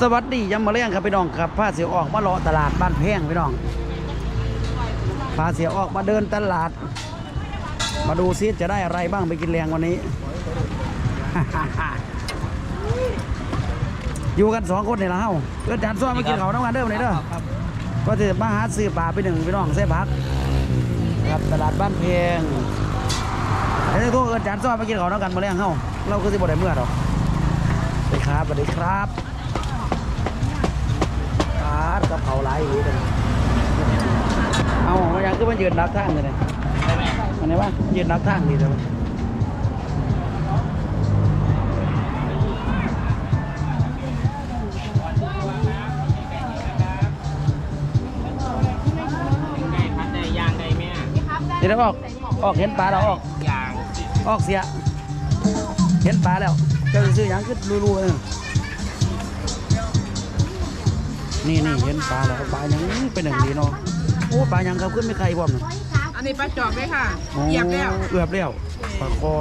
สวัสดียามมาเลี้ยงครับพี่น้องครับพาเสียออกมาเลาะตลาดบ้านแพงพี่น้องพาเสียออกมาเดินตลาด มาดูซิจะได้อะไรบ้างไปกินแรงวันนี้ อยู่กันสองคนนี่ละเฮ้าเกิดจานซ้อนมากินเขาวน้ำกันเด้อวันเด้อก็จะมาหาซื้อปลาไปหนึ่งพี่น้องเส้พัก ครับตลาดบ้านแพงไอ้ที่ทุกเอินจานซ้อนมากินเขาวน้ำกันมาเลี้ยงเฮ้าเราก็สิบ่ได้เมื่อดอกสวัสดีครับสวัสดีครับ ครับกับเขาหลายอยู่กันเอามายังก็มายืนนับทางเลยเนี่ยอันนี้ว่ายืนนับทางดีเลยเดี๋ยวออก ออกเห็นปลาเราออกอย่างออกเสีย เห็นปลาแล้วเจ้าสิซื้อหยังขึ้นรูๆเออ นี่นี่เห็นปลาแล้วปลาหยังเป็นหนึ่งดีเนาะโอ้ปลาหยังครับขึ้นไม่ใครบ่มนะอันนี้ปลาจอบเลยค่ะโอ้เหยียบแล้วเอือบแล้วปลาคอ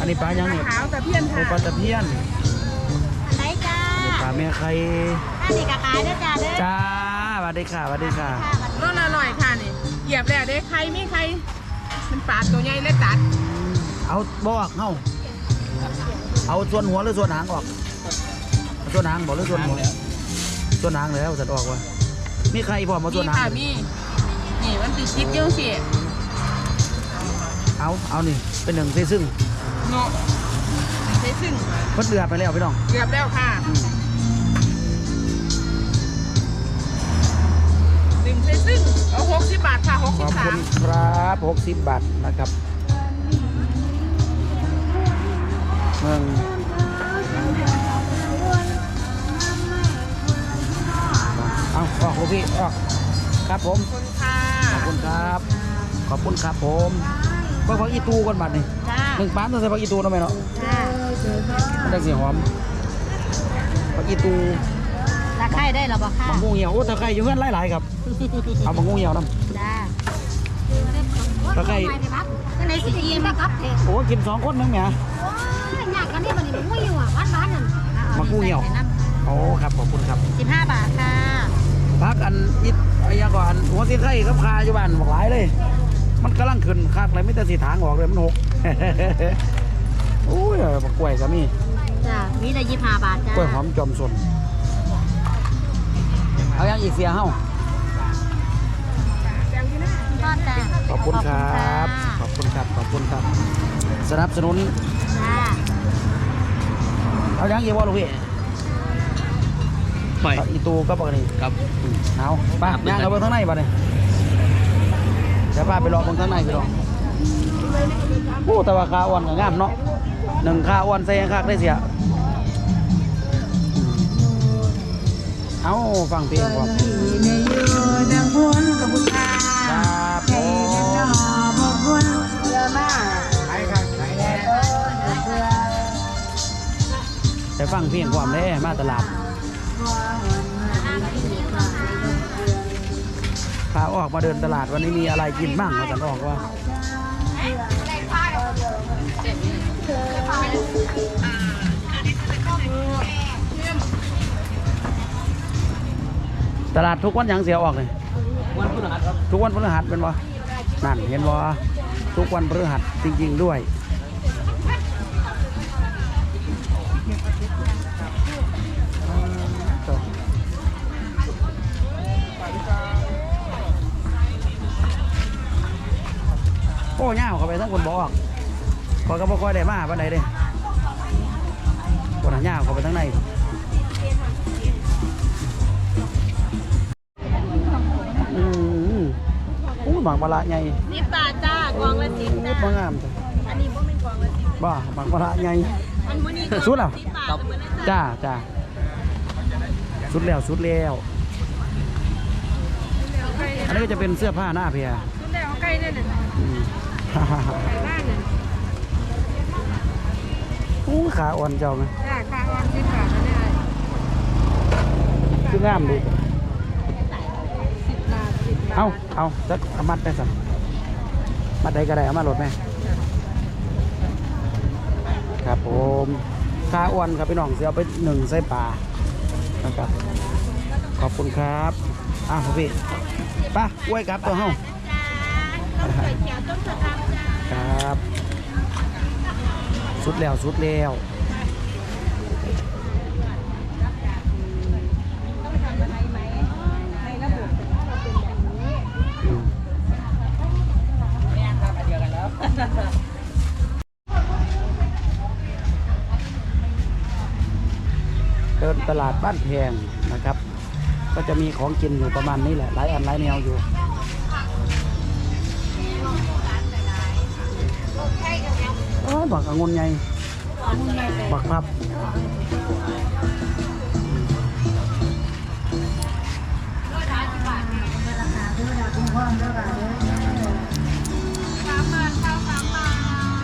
อันนี้ปลาหยังเนี่ยขาวตะเพียนโอ้ค่ะปลาตะเพียนไหนจ้านี่ปลาแม่ไข่อันนี้กะขายเด้อจ้าเด้อจ้าสวัสดีค่ะสวัสดีค่ะค่ะรสอร่อยค่ะนี่เหยียบแล้วได้ใครไม่ใครมันปลาตัวใหญ่เลยตัด เอาบอกเฮาเอาส่วนหัวหรือส่วนหางออกเอา ส่วนหางบอกหรือส่วนหัวส่วนหางแล้วสัตว์ออกวะมีใครพร้อมมาส่วนหางมีค่ะมีนี่มันติดชิดเดียวสิเอาเอานี่เป็นหนึ่งเซซึ่งโนใช้ซึ่งเพิ่นเดือดไปแล้วพี่น้องเกือบแล้วค่ะอืมหนึ่งใช้ซึ่งเอาหกสิบบาทค่ะหกขสิอบบสาคุมณครับ60บาทนะครับเมือง เอาออกลูกพี่ออกครับผม ขอบคุณค่ะขอบคุณครับ ขอบคุณครับผมก็พักอีตูก่อนบัดนี่จ้าหนึ่งปานต้องใส่พักอีตูเนาะแม่เนาะจ้ามันจะสีหอมพักอีตูราคาได้หรอบ่ค่ะบางงูเหี่ยวโอ้ตะไคร้อยู่เพื่อนหลายๆครับ เอาบางงูเหี่ยวนํจ้าตะไคร้ก็ในสิกินมากับเทโอ้กินสองคนนึงแหมโอ้ยอยากกันนี่มันนี่มันไม่อยู่อะบ้านบ้านนั่นมากู้เหี่ยวโอ้ครับขอบคุณครับสิบห้าบาทค่ะ พักอันอิดไอ้ยังก่อนหัวสีไข่กับคาอยู่บ้านบอกหลายเลย มันกำลังขึ้นคากเลยไม่แต่สีทางออกเลยมันหกโอ้ยบักกล้วยก็มีจ้ามีได้ยี่สิบห้าบาทจ้ากล้วยหอมจอมสนเอายังอีกเสียเฮ้าทอดจ้าขอบคุณครับขขออบบคุณครับขอบคุณครับ สนับสนุนจ้าเอายังอีกว่าลูกพี่ ไปเอาอีตูก็ปกติครับอืมเอาป้าย่างเอาไปข้างในบ้านี่เดี๋ยวป้าไปรอตรงข้างในไปรอโอ้แต่ว่าขาอ่อนกับงามเนาะหนึ่งขาอ่อนใส่ยังคักได้เสียเอาฟังเพลงก่อนครับผมไปฟังเพลงความเด้มาตลาด พาออกมาเดินตลาดวันนี้มีอะไรกินบ้างมาสันออกว่าตลาดทุกวันหยังเสียออกเลยวันพฤหัสครับทุกวันพฤหัสเป็นวะนั่นเห็นวะทุกวันพฤหัสจริง ๆ ด้วย โอ้ย่าวเข้าไปทั้งคนบอกพอยก็บ่ค่อยได้มาปานใดเด้คนหาย่าวเข้าไปทั้งในอืมอู้หมากมะละใหญ่สิบบาทจ้ากองละสิบอู้จ้าบ่งามจ้ะอันนี้บ่เป็นกองละสิบบ้าหมากมะละใหญ่อันมื้อนี้สุดแล้วสิบบาทเหมือนกันจ้าจ้าจ้าสุดแล้วสุดแล้วอันนี้ก็จะเป็นเสื้อผ้าหน้าเพียคุณได้เอาไก่เนี่ย น่ะอืมไก่บ้านน่ะอู้ขาอ่อนเจ้าไหมจ้าค่ะออนสิบบาทนะเนี่ยคืองามดีสิบบาทสิบบาทเอาเอาสักเอามัดได้สักมัดใดก็ได้เอามาโหลดแม่ครับผมขาอ้วนครับพี่น้องเสียเอาไปหนึ่งไส้ปลานะครับ ขอบคุณครับอะพ่อพี่ไป้าอ้วยครับตัวเฮา ครับ สุดแล้วสุดแล้วในระบบถ้าเราเป็นแบบนี้อืมแม่ครับอันเดียวกันแล้วเดินตลาดบ้านแพงนะครับ ก็จะมีของกินอยู่ประมาณนี้แหละ หลายอันหลายแนวอยู่ โอ้ยบักองุ่นใหญ่บักครับ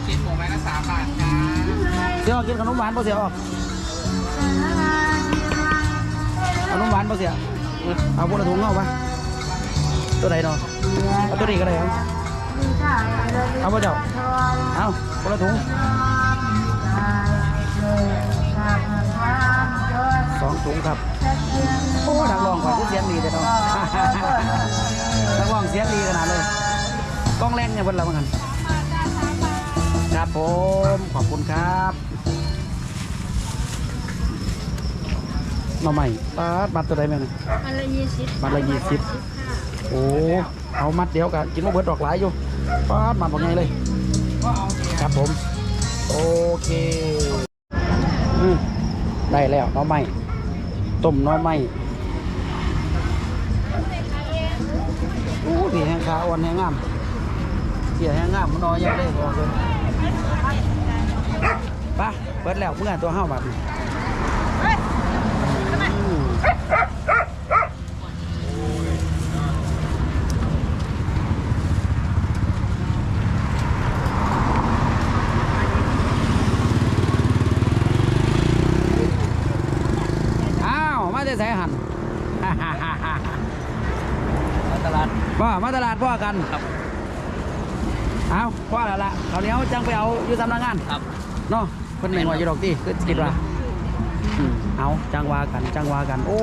ชิ้นหมูไม้ละสามบาทจ้าเสียออกกินขนมหวานป่ะเสียออกขนมหวานป่ะเสียเอาพวกละถุงเอาปะตัวไหนเนาะเอาตัวนี้ก็ได้ครับ เอาป่ะเจ้าเอาพวกละถุงสองถุงครับ โอ้นักร้องก่อนที่เสียงดีแต่เนาะนักร้องเสียงดีขนาดเลยกล้องแรงเนี่ยเพิ่นละมั้งกันครับผม ขอบคุณครับหน่อใหม่ปาดบัตรตัวใดแม่เนี่ยมันละยี่สิบมัดละยี่สิบโอ้ เอามัดเดียวกันกินมาเบิดดอกหลายอยู่ ปาดมัดบอกไงเลย ครับผม โอเคอืมได้แล้วน่อใหม่ต้มน่อใหม่โอ้พี่แห้งขาอ่อนแห้งงามเสียแห้งงามมันนอยยังได้บอกเลยไปะเบิดแล้วเมื่อตัวห้าบาทนี่อืมอ้าว มาจะใส่หัน ตลาดพ่อมาตลาดพ่อกันครับ เอาพ่อแล้วล่ะเขาวเหนี้ยวจังไปเอาอยู่สำนักงานครับเนาะเพิ่นไม่งอยอยู่ดอกติคือคิดว่าอืมเอาจังว่ากันจังว่ากัน โอ้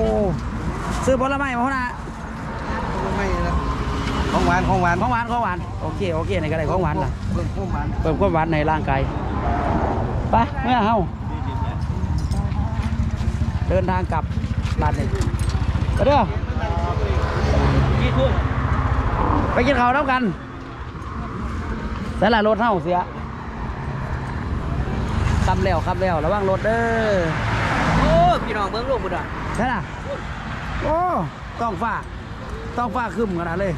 ซื้อผลไม้มาพ่อนะไม่ของหวานของหวานของหวานของหวานโอเคโอเคในก็ได้ของหวานล่ะ เพิ่มของหวานเพิ่มความหวานในร่างกายไปเมื่อเฮาเดินทางกลับบ้านนี่ไปเด้อยี่ทุ่ม ไปกินข้าวน้ำกันแต่ละรถเฮาเสียคำแล้วคำแล้วระวังรถเด้อโอ้พี่น้องเบิ้งลูกบุตรใช่ล่ะโอ้ต้องฟ้าต้องฟ้าขึ้นขนาดเลย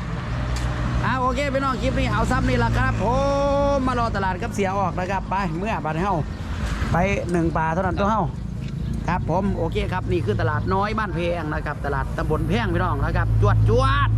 อ่าโอเคพี่น้องคลิปนี้เอาซ้ำนี่ละครับผมมารอตลาดกับเสียออกนะครับไปเมื่อบาทเฮาไปหนึ่งป่าเท่านั้นตัวเฮา ครับผมโอเคครับนี่คือตลาดน้อยบ้านเพงนะครับ ตลาดตำบลแพงพี่น้องนะครับ จวดจวด